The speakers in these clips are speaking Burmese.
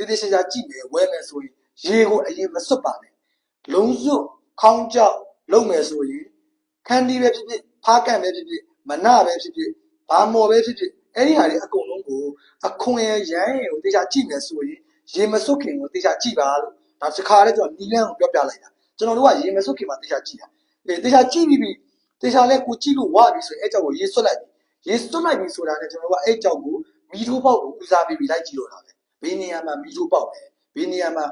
တေးသေးချာချာကြည့်မယ်ဝဲမယ်ဆိုရင်ရေကိုအရင်မစွတ်ပါနဲ့လုံးစွတ်ခေါင်းကြောက်လုံမယ်ဆိုရင်ခန်းဒီပဲဖြစ်ဖြစ်ဖားကန်ပဲဖြစ်ဖြစ်မနပဲဖြစ်ဖြစ်ဘာမော်ပဲဖြစ်ဖြစ်အဲ့ဒီဟာတွေအကုန်လုံးကိုအခွန်ရရမ်းရကိုတေးချာကြည့်မယ်ဆိုရင်ရေမစွတ်ခင်ကိုတေးချာကြည့်ပါလို့ဒါတစ်ခါတည်းကျွန်တော်နီလန်းကိုပြောပြလိုက်တာကျွန်တော်တို့ကရေမစွတ်ခင်မှာတေးချာကြည့်တာအေးတေးချာကြည့်ပြီးပြီတေးချာလဲကိုကြည့်လို့ဝပြီဆိုရင်အဲ့ကြောင့်ကိုရေစွတ်လိုက်ပြီရေစွတ်လိုက်ပြီဆိုတာနဲ့ကျွန်တော်တို့ကအဲ့ကြောင့်ကိုမီထိုးပေါက်ကိုဦးစားပေးပြီးလိုက်ကြည့်တော့တာပဲ ဘေးနေရာမှာမီထိုးပေါက်လဲဘေးနေရာမှာ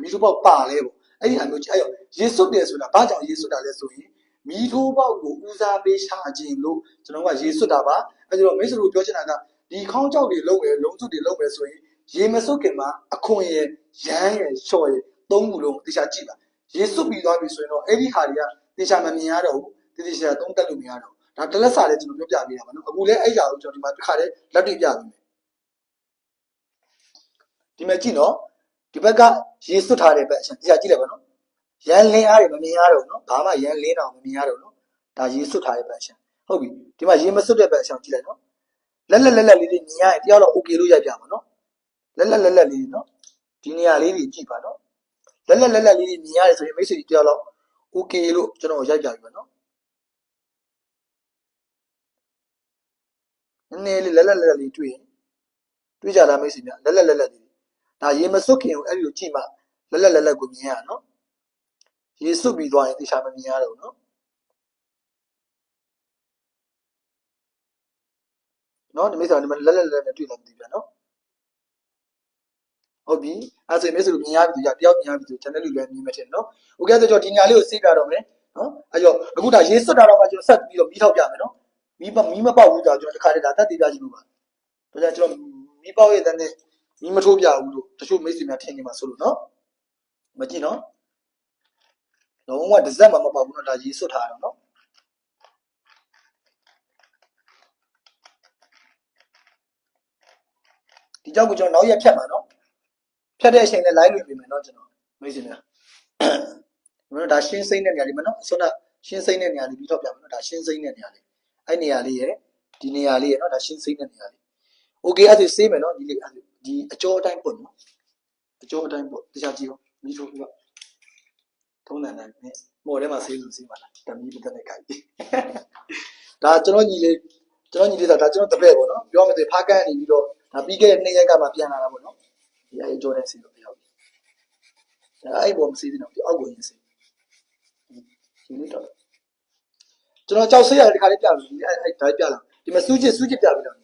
မီထိုးပေါက်ပါလဲပေါ့အဲ့ဒီဟာမျိုးကြည့်အဲ့ရောရေစွတ်တယ်ဆိုတာဘာကြောင့်ရေစွတ်တာလဲဆိုရင်မီထိုးပေါက်ကိုဦးစားပေးရှာခြင်းလို့ကျွန်တော်ကရေစွတ်တာပါအဲဒါတော့မိတ်ဆွေတို့ပြောချင်တာကဒီခေါင်းကြောက်တွေလုံးမယ်လုံးစွတ်တွေလုံးမယ်ဆိုရင်ရေမစွတ်ခင်မှာအခွန်ရယ်ရမ်းရယ်လျှော်ရယ်သုံးခုလုံးတေချာကြည့်ပါရေစွတ်ပြီးသွားပြီဆိုရင်တော့အဲ့ဒီဟာတွေကတေချာမမြင်ရတော့ဘူးတေတေချာသုံးတက်လို့မရတော့ဘူးဒါတလက်စာလေးကျွန်တော်ပြောပြပေးရမှာနော်အခုလည်းအဲ့ရာကိုကျွန်တော်ဒီမှာတစ်ခါတည်းလက်တွေ့ပြပေးမယ် ဒီမှာကြည့်နော်ဒီဘက်ကရေစွတ်ထားတဲ့ဘက်အချက်တေချာကြည့်လိုက်ပါနော်ရန်လင်းအားတွေမမြင်ရတော့ဘူးနော်ဘာမှရန်လင်းတော့မမြင်ရတော့ဘူးနော်ဒါရေစွတ်ထားတဲ့ဘက်အချက်ဟုတ်ပြီဒီမှာရေမစွတ်တဲ့ဘက်အချက်ကြည့်လိုက်နော်လက်လက်လက်လက်လေးတွေမြင်ရရင်တယောက်တော့ okay လို့ရိုက်ပြမှာနော်လက်လက်လက်လက်လေးတွေနော်ဒီနေရာလေးတွေကြည့်ပါနော်လက်လက်လက်လက်လေးတွေမြင်ရတယ်ဆိုရင်မိတ်ဆွေတယောက်တော့ okay လို့ကျွန်တော်ရိုက်ပြပြီပါနော်နည်းနည်းလေးလက်လက်လက်လက်လေးတွေ့ရင်တွေ့ကြလားမိတ်ဆွေများလက်လက်လက်လက်လေး ဒါရေမစွတ်ခင်ကိုအဲ့ဒီကိုကြည့်မှလက်လက်လက်လက်ကိုမြင်ရနော် ရေစွတ်ပြီးသွားရင်တေချာမမြင်ရတော့ဘူးနော်နော်ဒီမိတ်ဆွေဒီမှာလက်လက်လက်နဲ့တွေ့လာမသိပြန်နော်ဟုတ်ပြီအဲ့ဆိုရင်မိတ်ဆွေတို့မြင်ရပြီတယောက်မြင်ရပြီဆို channel လေးလည်းမြင်မှထင်နော်โอเคဆိုတော့ဒီညာလေးကိုစေးပြတော့မယ်နော်အဲ့တော့အခုဒါရေစွတ်တာတော့မှကျွန်တော်ဆက်ပြီးတော့မီးထောက်ပြမယ်နော်မီးပမီးမပေါက်ဘူးကြာကျွန်တော်တခါတည်းဒါတက်တည်ပြကြည့်လို့ပါဒါကြောင့်ကျွန်တော်မီးပေါက်ရဲ့တဲ့နဲ့ မီးမထိုးပြဘူးလို့တချို့မိတ်ဆွေများထင်နေမှာဆိုလို့နော်မကြည့်နော်လုံးဝတစ်စက်မှမပေါက်ဘူးနော်ဒါရေစွတ်ထားတာနော်ဒီကြောက်ကိုကျွန်တော်နောက်ရက်ဖြတ်မှာနော်ဖြတ်တဲ့အချိန်နဲ့ live လွှင့်ပေးမယ်နော်ကျွန်တော်မိတ်ဆွေများဒီမှာဒါရှင်းစိမ့်တဲ့နေရာလေးမနော်အစွန်းကရှင်းစိမ့်တဲ့နေရာလေးပြီးတော့ပြမယ်နော်ဒါရှင်းစိမ့်တဲ့နေရာလေးအဲ့နေရာလေးရယ်ဒီနေရာလေးရယ်နော်ဒါရှင်းစိမ့်တဲ့နေရာလေး okay အဲ့ဒါစေးမယ်နော်ဒီလေးအဲ့ဒါ ဒီအကျော်အတိုင်းပုတ်နော်အကျော်အတိုင်းပုတ်တခြားကြည့်အောင်မီးထိုးပြီးတော့ထုံးတယ်နဲ့မော်ထဲမှာဆေးလို့ဆေးပါလားတမီးပတ်တဲ့ခိုင်ဒါကျွန်တော်ညီလေးကျွန်တော်ညီလေးဆိုဒါကျွန်တော်တပည့်ပေါ့နော်ပြောမယ်ဆိုဖားကန်းနေပြီးတော့ဒါပြီးခဲ့တဲ့နေ့ရက်ကမှပြန်လာတာပေါ့နော်ဒီအဲဂျော်ဒန်ဆေးလို့ပြောပြီဒါအဲ့ပေါ်မဆေးသေးတော့ဒီအောက်ကိုရင်ဆေးဒီလေးတော့ကျွန်တော်ကြောက်ဆေးရတယ်ဒီခါလေးပြပြီအဲ့အဲ့ဒါပြလာဒီမှာစူးချစ်စူးချစ်ပြပြီတော့ဒီ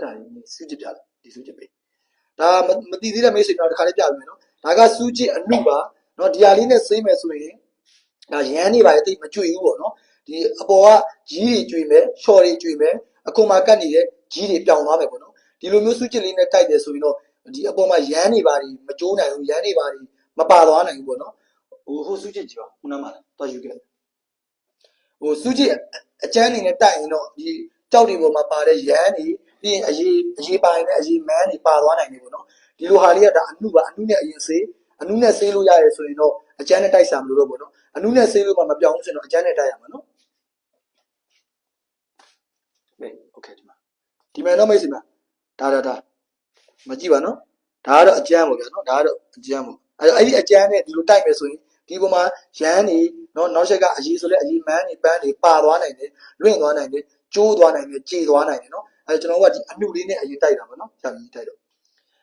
ဒါစူးချစ်ပြလာဒီစူးချစ်ပေး ဒါမတည်သေးတဲ့မိတ်ဆွေများဒီခါလေးပြပြီနော်ဒါကစူးချစ်အနုပါနော်ဒီဟာလေးနဲ့ဆေးမယ်ဆိုရင်ဒါရန်နေပါလေတိတ်မကြွေဘူးပေါ့နော်ဒီအပေါ်ကကြီးတွေကြွေမယ်ရှော်တွေကြွေမယ်အခုမှကတ်နေတဲ့ကြီးတွေပြောင်းသွားမယ်ပေါ့နော်ဒီလိုမျိုးစုချစ်လေးနဲ့တိုက်တယ်ဆိုရင်တော့ဒီအပေါ်မှာရန်နေပါလေမကြိုးနိုင်ဘူးရန်နေပါလေမပါသွားနိုင်ဘူးပေါ့နော်ဟိုဟိုစုချစ်ကြည့်ပါခုနမှလည်းတော့ယူခဲ့ဟိုစုချစ်အကျန်းနေနဲ့တိုက်ရင်တော့ဒီကြောက်တွေပေါ်မှာပါတဲ့ရန်နေ ပြီးရင်အရေးအရေးပိုင်းနဲ့အရေးမန်းတွေပါသွားနိုင်တယ်ပေါ့နော်ဒီလိုဟာလေးကဒါအနုပါအနုနဲ့အရင်ဆေးအနုနဲ့ဆေးလို့ရရဲဆိုရင်တော့အကျန်းနဲ့တိုက်ဆံမလို့တော့ပေါ့နော် အနုနဲ့ဆေးလို့မှမပြောင်းဘူးဆိုရင်တော့အကျန်းနဲ့တိုက်ရမှာနော်။မေးโอเคဒီမှာဒီမှာတော့မိတ်ဆွေမဒါဒါဒါမကြည့်ပါနော်။ဒါကတော့အကျန်းပေါ့ဗျာနော်။ဒါကတော့အကျန်းပေါ့။အဲအဲ့ဒီအကျန်းနဲ့ဒီလိုတိုက်မယ်ဆိုရင်ဒီပုံမှာရန်နေနော်နောက်ချက်ကအရေးဆိုလဲအရေးမန်းနေပန်းနေပါသွားနိုင်တယ်လွင့်သွားနိုင်တယ်ကျိုးသွားနိုင်တယ်ကြေသွားနိုင်တယ်နော်။ အဲကျွန်တော်တို့ကဒီအနုလေးနဲ့အရေးတိုက်တာပေါ့နော်။ဖြာပြီးတိုက်တော့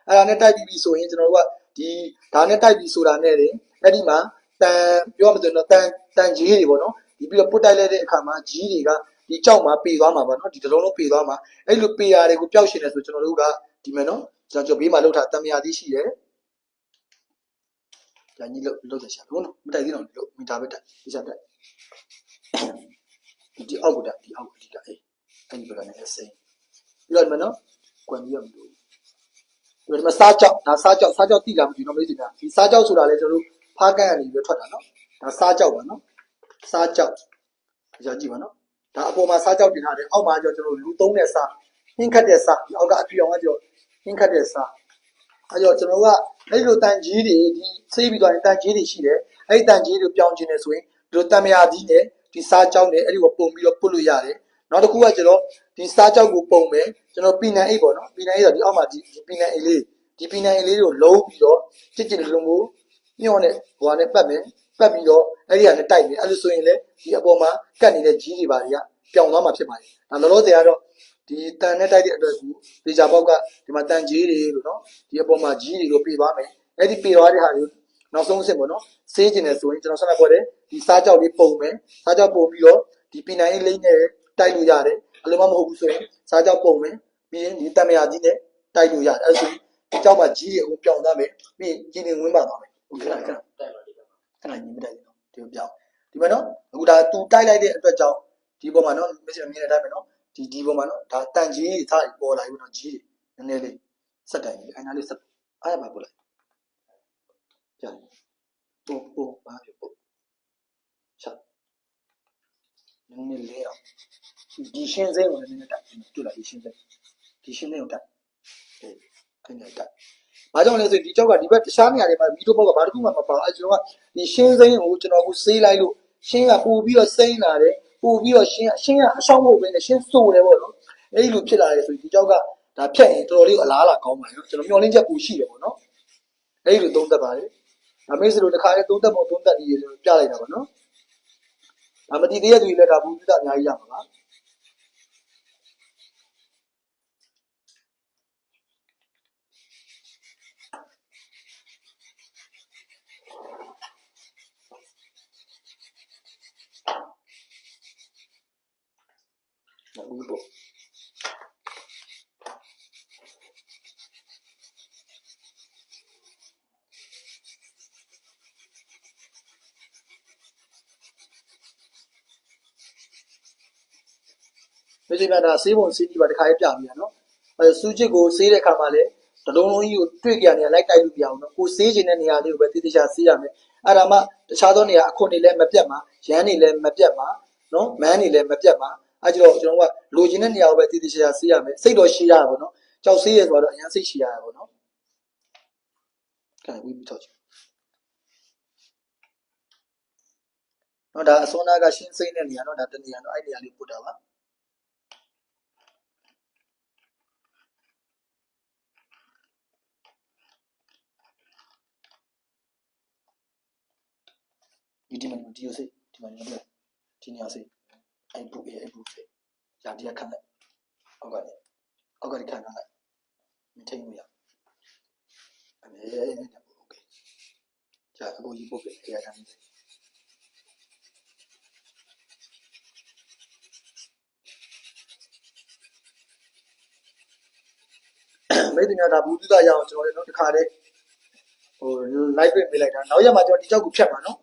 အဲ့ဒါနဲ့တိုက်ပြီးပြီဆိုရင်ကျွန်တော်တို့ကဒီဒါနဲ့တိုက်ပြီးဆိုတာနဲ့လေအဲ့ဒီမှာတန်ပြောမှဆိုတော့တန်တန်ကြီးတွေပေါ့နော်ဒီပြီးတော့ပုတ်တိုက်လိုက်တဲ့အခါမှာကြီးတွေကဒီကြောက်မှာပေသွားမှာပါနော်ဒီတစ်လုံးလုံးပေသွားမှာအဲ့လိုပေရတယ်ကိုပျောက်ရှင်တယ်ဆိုကျွန်တော်တို့ကဒီမဲ့နော်ကျွန်တော်ဘေးမှာလောက်ထားတမယာသေးရှိတယ်ညာကြီးလောက်လောက်ချင်ရှာဘူးနော်မတိုက်သေးတော့လို့မီတာပဲတိုက်ဒီစားတိုက်ဒီအောက်ကတိုက်ဒီအောက်ကဒီတိုက်အဲ့ဒီဘက်ကလည်းစိမ့် ပြီးတော့မနော်ကွန်ပြီးတော့မလို့ဒီမှာစားကြောက်ဒါစားကြောက်စားကြောက်တိလာမကြည့်တော့မေးစီများဒီစားကြောက်ဆိုတာလေကျွန်တော်တို့ဖားကန့်ကနေပြီးထွက်တာနော်ဒါစားကြောက်ပါနော်စားကြောက်ကြာကြည့်ပါနော်ဒါအပေါ်မှာစားကြောက်တင်ထားတယ်အောက်မှာကျတော့ကျွန်တော်လူသုံးတဲ့စားဟင်းခတ်တဲ့စားဒီအောက်ကအဖြူအောင်ကကျတော့ဟင်းခတ်တဲ့စားအဲကြောကျွန်တော်ကအဲ့လိုတန်ကြီးတွေဒီဆေးပြီးသွားရင်တန်ကြီးတွေရှိတယ်အဲ့ဒီတန်ကြီးတွေပြောင်းခြင်းနေဆိုရင်ဒီလိုတံမယာကြီးနဲ့ဒီစားကြောက်နဲ့အဲ့ဒီကိုပုံပြီးတော့ပုတ်လို့ရတယ်နောက်တစ်ခုကကျွန်တော် ဒီစားကြောက်ကိုပုံမယ်ကျွန်တော်ပီနန်အိတ်ပေါ့နော်ပီနန်အိတ်ဆိုဒီအောက်မှာဒီပီနန်အိတ်လေးဒီပီနိုင်လေးကိုလုံးပြီးတော့ကြစ်ကြစ်လုံးကိုညှော့နဲ့ဟိုကနေပတ်မယ်ပတ်ပြီးတော့အဲ့ဒီကနေတိုက်မယ်အဲ့လိုဆိုရင်လေဒီအပေါ်မှာကတ်နေတဲ့ကြီးတွေပါတွေကပြောင်းသွားမှာဖြစ်ပါတယ်ဒါလောလောဆယ်ကတော့ဒီတန်နဲ့တိုက်တဲ့အတွက်ကိုဒေဂျာပေါက်ကဒီမှာတန်ကြီးတွေလို့နော်ဒီအပေါ်မှာကြီးတွေလို့ပြေးသွားမယ်အဲ့ဒီပြေးသွားတဲ့ဟာတွေနောက်ဆုံးအဆင့်ပေါ့နော်စေးကျင်တယ်ဆိုရင်ကျွန်တော်ဆက်လက်ပေါ်တယ်ဒီစားကြောက်လေးပုံမယ်စားကြောက်ပုံပြီးတော့ဒီပီနိုင်လေးနဲ့တိုက်လို့ရတယ် အလုံးမမဟုတ်ဘူးဆိုရင်စားကြောက်ပုံမယ်ပြီးရင်ဒီတံမယာကြီးနဲ့တိုက်လို့ရတယ်အဲ့ဒါဆိုရင်ဒီကြောက်မှာကြီးတွေအကုန်ပြောင်းသွားမယ်ပြီးရင်ကြီးတွေဝင်းပါသွားမယ်ဟုတ်ကဲ့ခဏခဏတိုက်ပါလိမ့်မယ်ခဏညီမတိုက်နော်ဒီကိုပြောင်းဒီမှာနော်အခုဒါသူတိုက်လိုက်တဲ့အတွက်ကြောင့်ဒီပေါ်မှာနော်မစ္စတာမြင်တဲ့အတိုင်းပဲနော်ဒီဒီပေါ်မှာနော်ဒါတန်ကြီးတွေထားပေါ်လာပြီနော်ကြီးတွေနည်းနည်းလေးစက်တိုင်ကြီးအိုင်နာလေးစက်အားရပါပို့လိုက်ပြန်ပို့ပို့ပါပြပို့ချက်နည်းနည်းလေးအောင် ဒီရှင်းစိမ်းကိုနည်းနည်းတိုက်တွေ့လားဒီရှင်းစိမ်းဒီရှင်းစိမ်းကိုတိုက်ဟုတ်ခင်းတိုက်။ဘာကြောင့်လဲဆိုရင်ဒီကြောက်ကဒီဘက်တခြားနေရာတွေမှာမီတိုဘောက်ကဘာတစ်ခုမှမပေါအဲကျွန်တော်ကဒီရှင်းစိမ်းကိုကျွန်တော်ကဆေးလိုက်လို့ရှင်းကပို့ပြီးတော့စိမ်းလာတယ်ပို့ပြီးတော့ရှင်းရှင်းကအဆောင်မဟုတ်ဘဲနဲ့ရှင်းစိုးတယ်ပေါ့နော်။အဲဒီလိုဖြစ်လာတယ်ဆိုရင်ဒီကြောက်ကဒါဖြတ်ရင်တော်တော်လေးအလားအလာကောင်းပါရဲ့နော်ကျွန်တော်မျှော်လင့်ချက်ပူရှိတယ်ပေါ့နော်။အဲဒီလိုသုံးသက်ပါလေ။ဒါမေးစလို့တစ်ခါလေးသုံးသက်ဖို့သုံးသက်ဒီရေပြလိုက်တာပေါ့နော်။ဒါမတိသေးတဲ့သူတွေလည်းဒါဘူးပြတာအများကြီးရမှာပါ။ ဘူးပေါ့ဒီစီကဒါဆေးပုံဆေးကြီးပါတခါရေးပြပြီးရနော်အဲစူးချစ်ကိုဆေးတဲ့ခါမှာလေတလုံးလုံးကြီးကိုတွေ့ကြနေလိုက်တိုက်လို့ပြအောင်နော်ကိုဆေးခြင်းတဲ့နေရာလေးကိုပဲတိတိကျဆေးရမယ်အဲ့ဒါမှတခြားသောနေရာအခွန်တွေလည်းမပြတ်မှာရမ်းတွေလည်းမပြတ်မှာနော်မန်းတွေလည်းမပြတ်မှာ အဲကြတော့ကျွန်တော်ကလိုချင်တဲ့နေရာကိုပဲတိတိကျကျဆေးရမယ်စိတ်တော့ရှိရတာပေါ့နော်ကြောက်ဆေးရဆိုတော့အရင်စိတ်ရှိရတာပေါ့နော်ကဲဝီးပြီးတော့နော်ဒါအစွမ်းနာကရှင်းစိမ့်တဲ့နေရာနော်ဒါတနေရာနော်အဲ့နေရာလေးပို့တာပါဒီဒီမှာဒီလိုစိတ်ဒီမှာဒီလိုဒီနေရာစိတ် အိမ်ပူအေးအိမ်ပူဖေးရာဒီကခံလိုက်အောက်ကနေအောက်ကနေခံလိုက်မထိတ်ဘူးရအမေအဲ့နဲ့ပူ okay ကြာအခုကြီးပုတ်ပြီးကြာတာမင်းမိတ်ဆွေများဒါဘူးသူသားရအောင်ကျွန်တော်လည်းနော်တခါတည်းဟို live ပေးလိုက်တာနောက်ရက်မှာကျွန်တော်ဒီကြောက်ကိုဖြတ်ပါနော်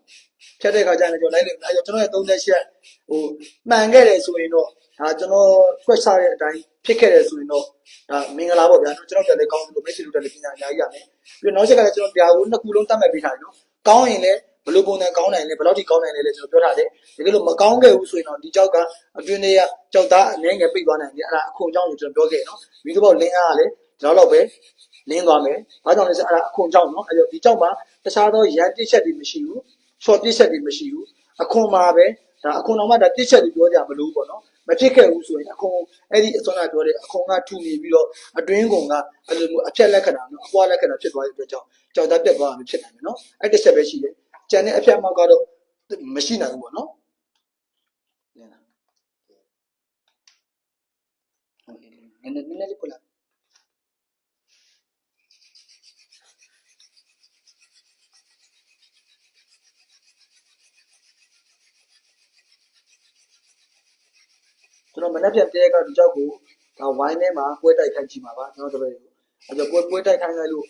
ဖြတ်တဲ့အခါကျရင်ကျွန်တော် live လိုက်ကျွန်တော်ရဲ့38 ဟိုမှန်ခဲ့တယ်ဆိုရင်တော့ဒါကျွန်တော် quest ရတဲ့အတိုင်းဖြစ်ခဲ့တယ်ဆိုရင်တော့ဒါမင်္ဂလာပေါ့ဗျာကျွန်တော်တက်လည်းကောင်းလို့မိတ်ဆွေတို့တက်လည်းပညာအများကြီးရမယ်ပြီးတော့နောက်ချက်ကလည်းကျွန်တော်ပြာကိုနှစ်ခုလုံးတတ်မှတ်ပေးထားတယ်နော်ကောင်းရင်လည်းဘယ်လိုပုံစံကောင်းနိုင်လဲဘယ်လောက်ထိကောင်းနိုင်လဲလဲကျွန်တော်ပြောထားတယ်တကယ်လို့မကောင်းခဲ့ဘူးဆိုရင်တော့ဒီကြောက်ကအတွင်းထဲကကြောက်သားအနည်းငယ်ပိတ်သွားနိုင်တယ်အဲ့ဒါအခွန်ကြောင့်လို့ကျွန်တော်ပြောခဲ့နော်မိသဘောလင်းအားကလည်းဒီလောက်တော့ပဲလင်းသွားမယ်ဘာကြောင့်လဲဆိုအဲ့ဒါအခွန်ကြောင့်နော်အဲ့တော့ဒီကြောက်မှာတခြားသောရန်တိချက်တွေမရှိဘူး short ပြစ်ချက်တွေမရှိဘူးအခွန်မှာပဲ ဒါအခွန်တော့မှဒါပြစ်ချက်တွေပြောကြမလို့ပေါ့နော်မဖြစ်ခဲ့ဘူးဆိုရင်အခွန်အဲ့ဒီအစွမ်းကပြောတဲ့အခွန်ကထူနေပြီးတော့အတွင်းကုန်ကအဲ့လိုမျိုးအဖြက်လက္ခဏာနော်အပွားလက္ခဏာဖြစ်သွားတဲ့အတွက်ကြောင့်ကြောက်သားပြတ်သွားတာဖြစ်နိုင်တယ်နော်အဲ့တစ်ချက်ပဲရှိတယ်ကျန်တဲ့အဖြက်မောက်ကတော့မရှိနိုင်ဘူးပေါ့နော်နည်းနည်းနည်းနည်းလေးပို့လာ ကျွန်တော်မနေ့ပြန်တဲကဒီကြောက်ကိုဒါဝိုင်းထဲမှာပွဲတိုက်ခိုင်းကြည့်မှာပါကျွန်တော်တို့ပဲအဲ့တော့ပွဲပွဲတိုက်ခိုင်းလိုက်လို့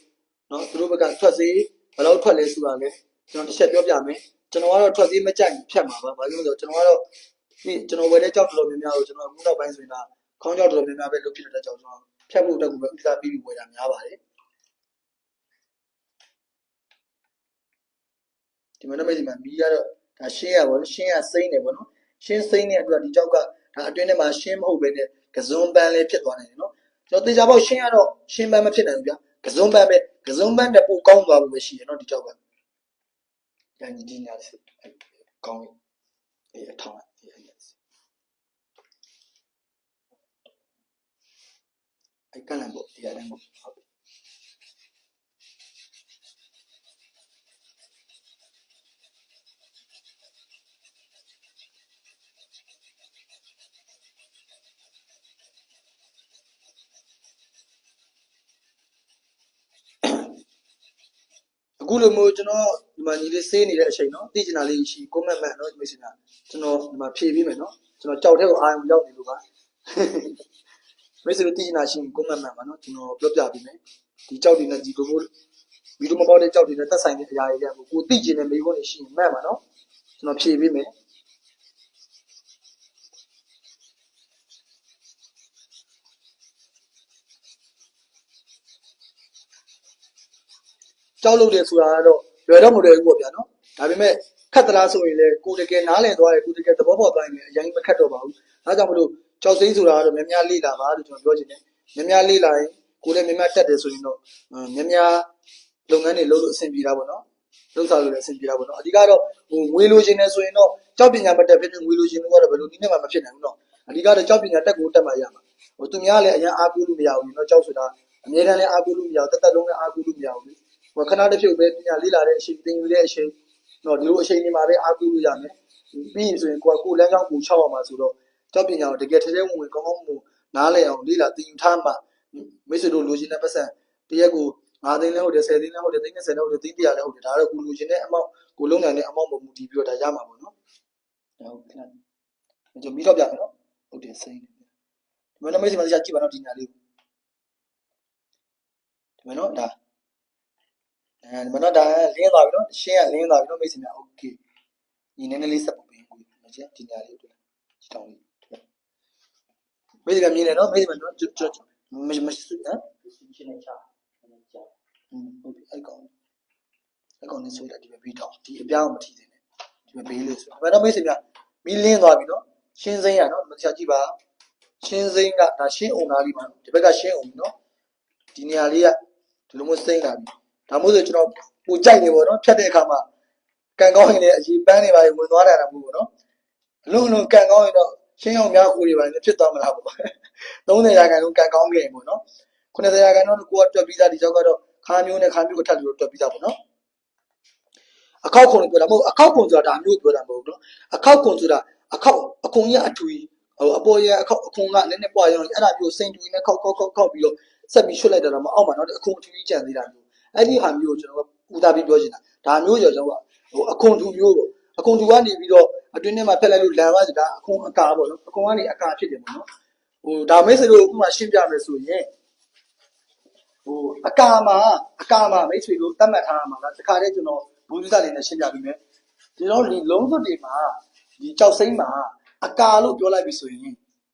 နော်သူတို့ဘက်ကထွက်စေးဘယ်လောက်ထွက်လဲဆိုတာလဲကျွန်တော်တစ်ချက်ပြောပြမယ်ကျွန်တော်ကတော့ထွက်စေးမကြိုက်ဖြတ်မှာပါဘာလို့လဲဆိုတော့ကျွန်တော်ကတော့ဒီကျွန်တော်ဝယ်တဲ့ကြောက်တော်တော်များများကိုကျွန်တော်အခုနောက်ပိုင်းဆိုရင်ဒါခေါင်းကြောက်တော်တော်များများပဲလုပ်ဖြစ်တဲ့ကြောက်ကျွန်တော်ဖြတ်ဖို့အတွက်ကိုပဲဥစ္စာပြီးပြီးဝယ်တာများပါတယ်ဒီမှာတော့မိဒီမှာမီးရတော့ဒါရှင်းရပါလို့ရှင်းရစိမ့်နေပေါ့နော်ရှင်းစိမ့်တဲ့အတွက်ဒီကြောက်က ဒါအတွင်းထဲမှာရှင်းမဟုတ်ပဲနဲ့ကစုံပန်းလေးဖြစ်သွားနိုင်တယ်နော်ကျွန်တော်တေချာပေါက်ရှင်းရတော့ရှင်းပန်းမဖြစ်နိုင်ဘူးဗျာကစုံပန်းပဲကစုံပန်းတဲ့ပိုကောင်းသွားဖို့ပဲရှိတယ်နော်ဒီကြောက်ကညာညီဒီညာစစ်ကောင်းပြီအေးအထောင်းလိုက်အေးအဲ့အဲ့ကလန်ပေါ့ဒီအတိုင်းပေါ့ဟုတ် လိုမျိုးကျွန်တော်ဒီမှာညီလေးစေးနေတဲ့အချိန်နော်သိချင်တာလေးရှိကွန်မန့်မန့်နော်မိတ်ဆွေများကျွန်တော်ဒီမှာဖြည့်ပေးမယ်နော်ကျွန်တော်ကြောက်တဲ့ကိုအာရုံရောက်နေလို့ပါမိတ်ဆွေတို့သိချင်တာရှိရင်ကွန်မန့်မန့်ပါနော်ကျွန်တော်ပြောပြပေးမယ်ဒီကြောက်တွေနဲ့ဒီလိုမျိုးဗီဒီယိုမပေါတဲ့ကြောက်တွေနဲ့သက်ဆိုင်တဲ့အရာတွေလည်းကိုသိချင်တဲ့မိဘတွေရှိရင်မှတ်ပါနော်ကျွန်တော်ဖြည့်ပေးမယ် ကြောက်လို့တယ်ဆိုတာကတော့လွယ်တော့မလွယ်ဘူးပေါ့ဗျာနော်ဒါပေမဲ့ခက်သလားဆိုရင်လေကိုတကယ်နားလည်သွားတယ်ကိုတကယ်သဘောပေါက်သွားရင်လည်းအရင်မခက်တော့ပါဘူးဒါကြောင့်မလို့ကြောက်စိမ့်ဆိုတာကတော့များများလေ့လာပါလို့ကျွန်တော်ပြောချင်တယ်များများလေ့လာရင်ကိုလည်းများများတက်တယ်ဆိုရင်တော့များများလုပ်ငန်းတွေလုပ်လို့အဆင်ပြေတာပေါ့နော်လုပ်စားလို့လည်းအဆင်ပြေတာပေါ့နော်အဓိကတော့ဟိုငွေလိုချင်တယ်ဆိုရင်တော့ကြောက်ပညာမတက်ဖြစ်ဖြစ်ငွေလိုချင်လို့ကတော့ဘယ်လိုနည်းနဲ့မှမဖြစ်နိုင်ဘူးနော်အဓိကတော့ကြောက်ပညာတက်ကိုတက်မှရမှာဟိုသူများလည်းအရင်အားကိုးလို့မရဘူးနော်ကြောက်ဆိုတာအများတန်းလည်းအားကိုးလို့မရဘူးတက်တက်လုံးလည်းအားကိုးလို့မရဘူးလေဟို ခဏတစ်ဖြုတ်ပဲပညာလေးလာတဲ့အချိန်သင်ယူတဲ့အချိန်တော့ဒီလိုအချိန်တွေမှာပဲအားကိုးလို့ရမယ်ပြီးရင်ဆိုရင်ကိုကကိုယ်လမ်းကြောင်းကိုချောက်အောင်ပါဆိုတော့ကြောက်ပညာကိုတကယ်ထဲထဲဝင်ဝင်ကောင်းကောင်းမို့နားလည်အောင်လေးလာသင်ယူထားမှမိတ်ဆွေတို့လိုချင်တဲ့ပတ်စံတရက်ကို9သိန်းလဲဟုတ်တယ်10သိန်းလဲဟုတ်တယ်သိန်း30လဲဟုတ်တယ်သိန်း100လဲဟုတ်တယ်ဒါတော့ကိုလိုချင်တဲ့အမောင့်ကိုလုံးနိုင်တဲ့အမောင့်ပုံမူတည်ပြီးတော့ဒါရမှာပေါ့နော်ဟုတ်ကဲ့ကျွန်တော်ပြီးတော့ပြမယ်နော်ဟုတ်တယ်စိမ့်ဒီမှာမိတ်ဆွေမကြည့်ပါတော့ဒီညာလေးဒီမှာနော်ဒါ အဲဒီမတော့ဒါလင်းသွားပြီနော်ရှင်းကလင်းသွားပြီနော်မိတ်ဆွေများโอเคညီနည်းနည်းလေးဆက်ပုတ်ပေးကိုမကျဒီညာလေးတွေ့ချတောင်းလေးမိတ်ဆွေများမြင်တယ်နော်မိတ်ဆွေများနော်ကျွတ်ကျွတ်မရှိမရှိဟမ် ရှင်းနေချာနေချာ ဟုတ်ပြီအဲ့ကောင်အဲ့ကောင်လေးဆိုတာဒီပဲပြီးတော့ဒီအပြောင်းမထီးသေးနဲ့ဒီပဲပေးလို့ဆိုတာဒါပေမဲ့မိတ်ဆွေများမီးလင်းသွားပြီနော်ရှင်းစိမ့်ရနော်မချကြည့်ပါရှင်းစိမ့်ကဒါရှင်းအောင်သားလေးပါဒီဘက်ကရှင်းအောင်နော်ဒီနေရာလေးကဒီလိုမျိုးစိမ့်လာပြီ ဒါမို့ဆိုကျွန်တော်ပူကြိုက်နေပေါ့နော်ဖြတ်တဲ့အခါမှာကန်ကောင်းရင်လည်းအကြီးပန်းနေပါရင်ဝင်သွားတယ်တာမဟုတ်ဘူးနော်အလုံးအလုံးကန်ကောင်းရင်တော့ရှင်းအောင်များကိုတွေပါရင်ဖြစ်သွားမလားပေါ့30ရာခိုင်နှုန်းကန်ကောင်းခဲ့ရင်ပေါ့နော်90ရာခိုင်နှုန်းကိုကတွက်ပြီးသားဒီကြောက်ကတော့ခါမျိုးနဲ့ခါမျိုးကထပ်လို့တွက်ပြီးသားပေါ့နော်အခောက်ခုံပြောတာမဟုတ်အခောက်ခုံဆိုတာဒါမျိုးပြောတာမဟုတ်ဘူးနော်အခောက်ခုံဆိုတာအခောက်အခုံကြီးအထူကြီးဟိုအပေါ်ရအခောက်အခုံကနည်းနည်းပွားရအောင်အဲ့ဒါမျိုးစိန်တူနဲ့ခောက်ခောက်ခောက်ခောက်ပြီးတော့ဆက်ပြီးရွှတ်လိုက်တာတော့မအောက်မှာနော်အခုံအထူကြီးကြံသေးတာမျိုး အဲ့ဒီဟာမျိုးကိုကျွန်တော်ကဦးစားပြီးပြောချင်တာဒါမျိုးကြောင့်ကျွန်တော်ကဟိုအခွန်ထူမျိုးပေါ့အခွန်ထူကနေပြီးတော့အတွင်းထဲမှာဖက်လိုက်လို့လမ်းသွားစီဒါအခွန်အကာပေါ့နော်အခွန်ကနေအကာဖြစ်တယ်ပေါ့နော်ဟိုဒါမိတ်ဆွေတို့ဥပမာရှင်းပြမယ်ဆိုရင်ဟိုအကာမှာအကာမှာမိတ်ဆွေတို့သတ်မှတ်ထားမှာလားတခါတည်းကျွန်တော်ဘူးသလေးနဲ့ရှင်းပြပေးမယ်ဒီတော့ဒီလုံးစုံတွေမှာဒီကြောက်စိမ့်မှာအကာလို့ပြောလိုက်ပြီဆိုရင်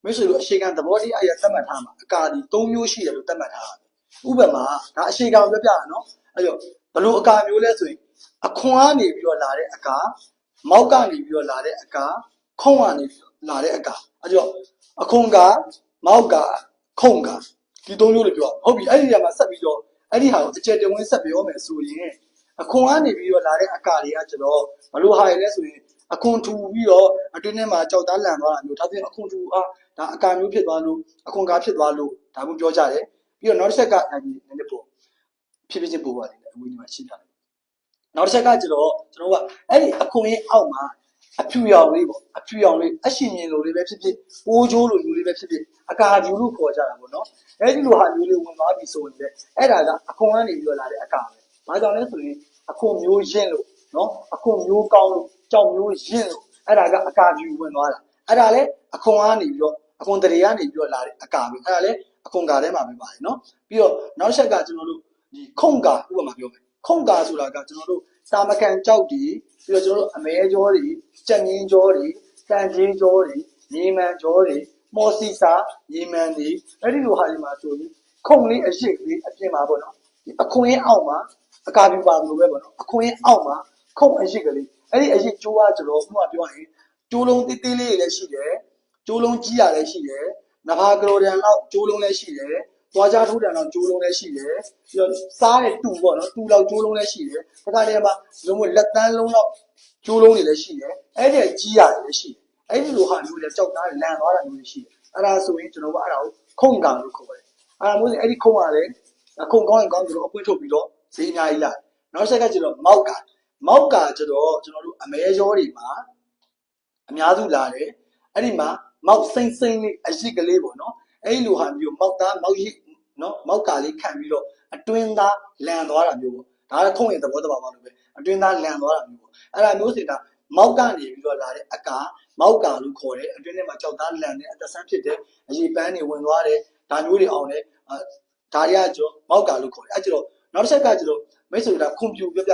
မိတ်ဆွေတို့အရှိကံသဘောတရားအရာသတ်မှတ်ထားမှာအကာဒီ၃မျိုးရှိတယ်လို့သတ်မှတ်ထားတာ ဥပမာဒါအရှိကံပြောပြတာနော်အဲ့တော့ဘယ်လိုအကာမျိုးလဲဆိုရင်အခွန်ကနေပြီးတော့လာတဲ့အကာမောက်ကနေပြီးတော့လာတဲ့အကာခုံကနေလာတဲ့အကာအဲကြောင့်အခွန်ကမောက်ကခုံကဒီသုံးမျိုးလို့ပြောဟုတ်ပြီအဲ့ဒီနေရာမှာဆက်ပြီးတော့အဲ့ဒီဟာကိုအကျယ်တဝင်းဆက်ပြောမယ်ဆိုရင်အခွန်ကနေပြီးတော့လာတဲ့အကာတွေကကျတော့ဘလို့ဟာရလဲဆိုရင်အခွန်ထူပြီးတော့အတွင်းထဲမှာကြောက်သားလန်သွားတာမျိုးဒါပြင်အခွန်ထူအားဒါအကာမျိုးဖြစ်သွားလို့အခွန်ကာဖြစ်သွားလို့ဒါမျိုးပြောကြတယ် ပြီးတော့နောက်တစ်ချက်ကအဲ့ဒီနည်းနည်းပေါ့ဖြစ်ဖြစ်ချင်းပို့ပါလိမ့်မယ်အဝေးမှာရှင်းပြတယ်နောက်တစ်ချက်ကကျတော့ကျွန်တော်ကအဲ့ဒီအခွင့်အောက်မှာအဖြူရောင်လေးပေါ့အဖြူရောင်လေးအရှင်မြင်လိုလေးပဲဖြစ်ဖြစ်ပိုးကျိုးလိုမျိုးလေးပဲဖြစ်ဖြစ်အကာဂျူလို့ခေါ်ကြတာပေါ့နော်အဲ့ဒီလိုဟာမျိုးလေးဝင်သွားပြီဆိုရင်လည်းအဲ့ဒါကအခွန်ကနေပြီးတော့လာတဲ့အကာပဲဘာကြောင့်လဲဆိုရင်အခွန်မျိုးရင့်လို့နော်အခွန်မျိုးကောင်းလို့ကြောင်မျိုးရင့်လို့အဲ့ဒါကအကာဂျူဝင်သွားတာအဲ့ဒါလည်းအခွန်ကနေပြီးတော့အခွန်တရေကနေပြီးတော့လာတဲ့အကာပဲအဲ့ဒါလည်း အခွန်ကာထဲမှာပဲပါတယ်နော်ပြီးတော့နောက်ချက်ကကျွန်တော်တို့ဒီခုံကာဥပမာပြောမယ်ခုံကာဆိုတာကကျွန်တော်တို့စာမကန်ကြောက်တွေပြီးတော့ကျွန်တော်တို့အမဲကြောတွေကြက်ငင်းကြောတွေတန်ကြီးကြောတွေညီမန်ကြောတွေမော်စီစာညီမန်တွေအဲ့ဒီလိုဟာဒီမှာဆိုရင်ခုံလေးအရှိတ်လေးအပြင်မှာပေါ့နော်ဒီအခွင့်အောက်မှာအကာပြူပါလို့ပဲပေါ့နော်အခွင့်အောက်မှာခုံအရှိတ်ကလေးအဲ့ဒီအရှိတ်ကျိုးကကျွန်တော်ဥပမာပြောရင်ကျိုးလုံးတေးသေးလေးတွေလည်းရှိတယ်ကျိုးလုံးကြီးရလည်းရှိတယ် နဘာကလိုဒန်လောက်ကျိုးလုံးလည်းရှိတယ်သွားကြထိုးတယ်တော့ကျိုးလုံးလည်းရှိတယ်ပြီးတော့စားတဲ့တူပေါ့နော်တူလောက်ကျိုးလုံးလည်းရှိတယ်တခါတည်းမှာလုံးဝလက်တန်းလုံးလောက်ကျိုးလုံးတွေလည်းရှိတယ်အဲ့ဒီကြီးရတယ်လည်းရှိတယ်အဲ့ဒီလိုဟာမျိုးလည်းကြောက်သားလန်သွားတာမျိုးရှိတယ်အဲ့ဒါဆိုရင်ကျွန်တော်ကအဲ့ဒါကိုခုံကံလို့ခေါ်တယ်အဲ့ဒါမျိုးအဲ့ဒီခုံကလည်းခုံကောင်းရင်ကောင်းတယ်လို့အပွင့်ထုတ်ပြီးတော့ဈေးအများကြီးလာနောက်ဆက်ကကျတော့မောက်ကမောက်ကကျတော့ကျွန်တော်တို့အမဲရောတွေမှာအများစုလာတယ်အဲ့ဒီမှာ မောက်စိမ့်စိမ့်လေးအရှိကလေးပေါ့နော်အဲ့ဒီလိုဟာမျိုးမောက်သားမောက်ရစ်နော်မောက်ကာလေးခံပြီးတော့အတွင်းသားလန်သွားတာမျိုးပေါ့ဒါကခုံရင်သဘောတဘာဝလို့ပဲအတွင်းသားလန်သွားတာမျိုးပေါ့အဲ့ဒါမျိုးဆိုတာမောက်ကနေပြီးတော့လာတဲ့အကာမောက်ကာလို့ခေါ်တယ်အတွင်းထဲမှာကြောက်သားလန်တဲ့အသက်ဆန်းဖြစ်တယ်အရေပန်းတွေဝင်သွားတယ်ဒါမျိုးတွေအောင်တယ်ဒါတွေကကျွန်တော်မောက်ကာလို့ခေါ်တယ်အဲ့ကျတော့နောက်တစ်ချက်ကကျတော့မိတ်ဆွေကကွန်ပျူပြပြ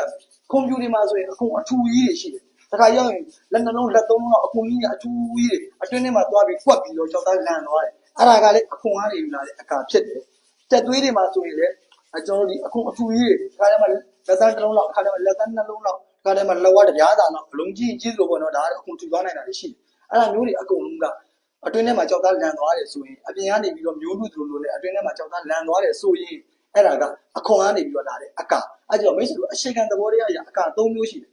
ကွန်ပျူတွေမှာဆိုရင်အခုအထူကြီးတွေရှိတယ် တခါရောက်ရင်လက်နှလုံးလက်သုံးလုံးတော့အကုန်ကြီးကအထူကြီးတွေအတွင်းထဲမှာသွားပြီးဖွက်ပြီးတော့ကြောက်သားလန်သွားတယ်အဲ့ဒါကလည်းအခွန်ကနေယူလာတဲ့အကာဖြစ်တယ်တက်သွေးတွေမှာဆိုရင်လည်းအကျွန်တော်တို့ဒီအခုအထူကြီးတွေခါထဲမှာလက်သန်းတစ်လုံးလောက်ခါထဲမှာလက်သန်းနှလုံးလောက်ခါထဲမှာလက်ဝါးတစ်ပြားသားလောက်အလုံးကြီးကြီးလို့ပေါ့နော်ဒါကတော့အခုထူသွားနိုင်တာတွေရှိတယ်အဲ့ဒါမျိုးတွေအကုန်လုံးကအတွင်းထဲမှာကြောက်သားလန်သွားတယ်ဆိုရင်အပြင်ကနေပြီးတော့မျိုးလူသူလိုလည်းအတွင်းထဲမှာကြောက်သားလန်သွားတယ်ဆိုရင်အဲ့ဒါကအခွန်ကနေပြီးတော့လာတယ်အကာအဲ့ကြောင့်မိတ်ဆွေတို့အရှိကန်သဘောတရားအရာအကာ၃မျိုးရှိတယ်